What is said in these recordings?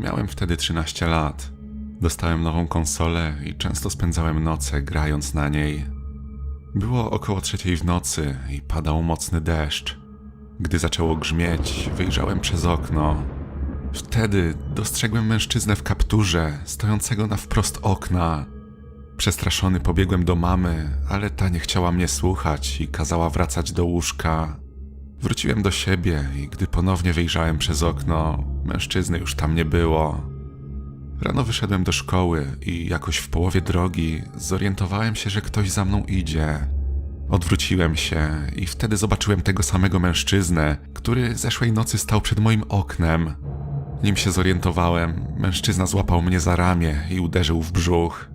Miałem wtedy 13 lat. Dostałem nową konsolę i często spędzałem noce grając na niej. Było około trzeciej w nocy i padał mocny deszcz. Gdy zaczęło grzmieć, wyjrzałem przez okno. Wtedy dostrzegłem mężczyznę w kapturze, stojącego na wprost okna. Przestraszony pobiegłem do mamy, ale ta nie chciała mnie słuchać i kazała wracać do łóżka. Wróciłem do siebie i gdy ponownie wyjrzałem przez okno, mężczyzny już tam nie było. Rano wyszedłem do szkoły i jakoś w połowie drogi zorientowałem się, że ktoś za mną idzie. Odwróciłem się i wtedy zobaczyłem tego samego mężczyznę, który zeszłej nocy stał przed moim oknem. Nim się zorientowałem, mężczyzna złapał mnie za ramię i uderzył w brzuch.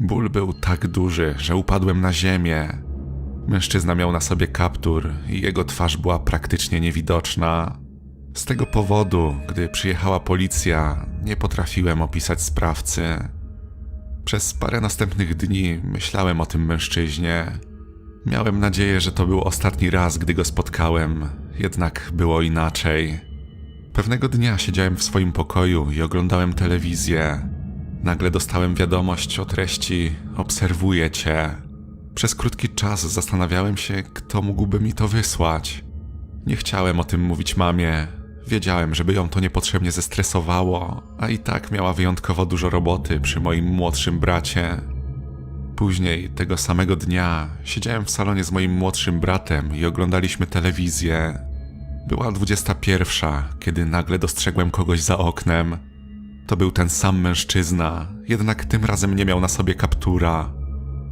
Ból był tak duży, że upadłem na ziemię. Mężczyzna miał na sobie kaptur i jego twarz była praktycznie niewidoczna. Z tego powodu, gdy przyjechała policja, nie potrafiłem opisać sprawcy. Przez parę następnych dni myślałem o tym mężczyźnie. Miałem nadzieję, że to był ostatni raz, gdy go spotkałem, jednak było inaczej. Pewnego dnia siedziałem w swoim pokoju i oglądałem telewizję. Nagle dostałem wiadomość o treści: Obserwuję cię. Przez krótki czas zastanawiałem się, kto mógłby mi to wysłać. Nie chciałem o tym mówić mamie. Wiedziałem, żeby ją to niepotrzebnie zestresowało, a i tak miała wyjątkowo dużo roboty przy moim młodszym bracie. Później, tego samego dnia, siedziałem w salonie z moim młodszym bratem i oglądaliśmy telewizję. Była 21, kiedy nagle dostrzegłem kogoś za oknem. To był ten sam mężczyzna, jednak tym razem nie miał na sobie kaptura.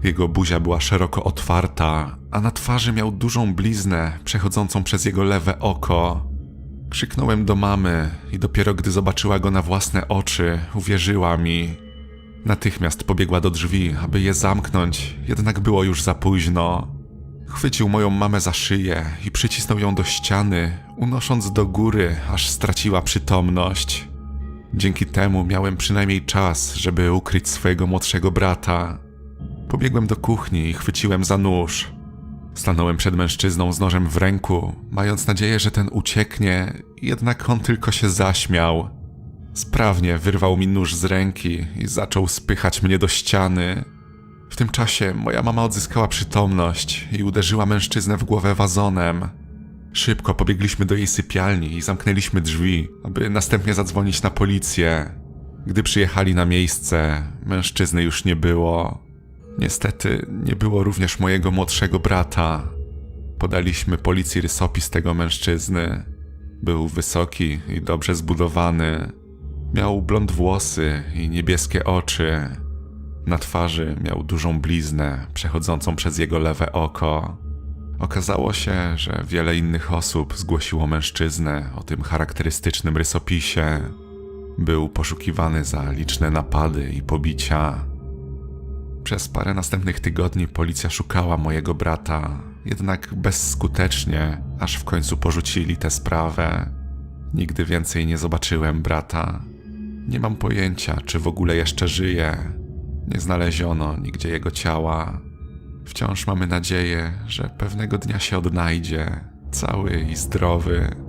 Jego buzia była szeroko otwarta, a na twarzy miał dużą bliznę przechodzącą przez jego lewe oko. Krzyknąłem do mamy i dopiero gdy zobaczyła go na własne oczy, uwierzyła mi. Natychmiast pobiegła do drzwi, aby je zamknąć, jednak było już za późno. Chwycił moją mamę za szyję i przycisnął ją do ściany, unosząc do góry, aż straciła przytomność. Dzięki temu miałem przynajmniej czas, żeby ukryć swojego młodszego brata. Pobiegłem do kuchni i chwyciłem za nóż. Stanąłem przed mężczyzną z nożem w ręku, mając nadzieję, że ten ucieknie, jednak on tylko się zaśmiał. Sprawnie wyrwał mi nóż z ręki i zaczął spychać mnie do ściany. W tym czasie moja mama odzyskała przytomność i uderzyła mężczyznę w głowę wazonem. Szybko pobiegliśmy do jej sypialni i zamknęliśmy drzwi, aby następnie zadzwonić na policję. Gdy przyjechali na miejsce, mężczyzny już nie było. Niestety nie było również mojego młodszego brata. Podaliśmy policji rysopis tego mężczyzny. Był wysoki i dobrze zbudowany. Miał blond włosy i niebieskie oczy. Na twarzy miał dużą bliznę przechodzącą przez jego lewe oko. Okazało się, że wiele innych osób zgłosiło mężczyznę o tym charakterystycznym rysopisie. Był poszukiwany za liczne napady i pobicia. Przez parę następnych tygodni policja szukała mojego brata, jednak bezskutecznie, aż w końcu porzucili tę sprawę. Nigdy więcej nie zobaczyłem brata. Nie mam pojęcia, czy w ogóle jeszcze żyje. Nie znaleziono nigdzie jego ciała. Wciąż mamy nadzieję, że pewnego dnia się odnajdzie, cały i zdrowy.